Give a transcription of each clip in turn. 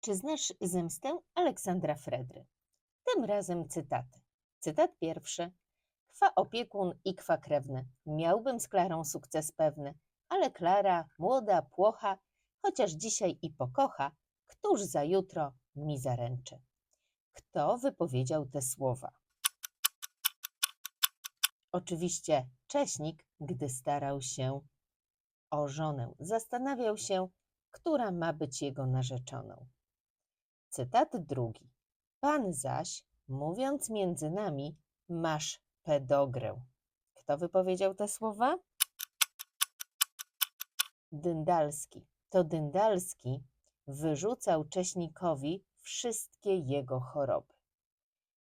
Czy znasz zemstę Aleksandra Fredry? Tym razem cytaty. Cytat pierwszy. Kwa opiekun i kwa krewny. Miałbym z Klarą sukces pewny, ale Klara, młoda, płocha, chociaż dzisiaj i pokocha, któż za jutro mi zaręczy? Kto wypowiedział te słowa? Oczywiście Cześnik, gdy starał się o żonę, zastanawiał się, która ma być jego narzeczoną. Cytat drugi. Pan zaś, mówiąc między nami, masz pedogrę. Kto wypowiedział te słowa? Dyndalski. To Dyndalski wyrzucał Cześnikowi wszystkie jego choroby.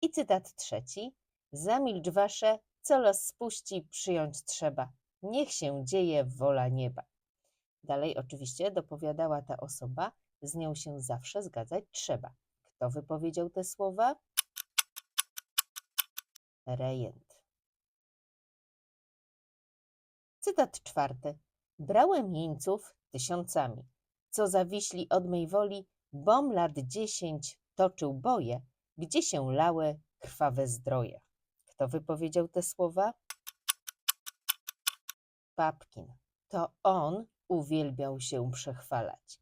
I cytat trzeci. Zamilcz wasze, co los spuści, przyjąć trzeba. Niech się dzieje wola nieba. Dalej oczywiście dopowiadała ta osoba, z nią się zawsze zgadzać trzeba. Kto wypowiedział te słowa? Rejent. Cytat czwarty. Brałem jeńców tysiącami, co zawiśli od mej woli, bom lat dziesięć toczył boje, gdzie się lały krwawe zdroje. Kto wypowiedział te słowa? Papkin. To on uwielbiał się przechwalać.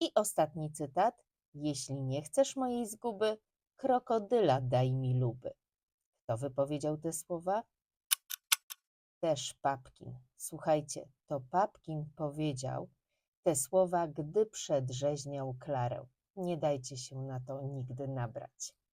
I ostatni cytat. Jeśli nie chcesz mojej zguby, krokodyla daj mi luby. Kto wypowiedział te słowa? Też Papkin. Słuchajcie, to Papkin powiedział te słowa, gdy przedrzeźniał Klarę. Nie dajcie się na to nigdy nabrać.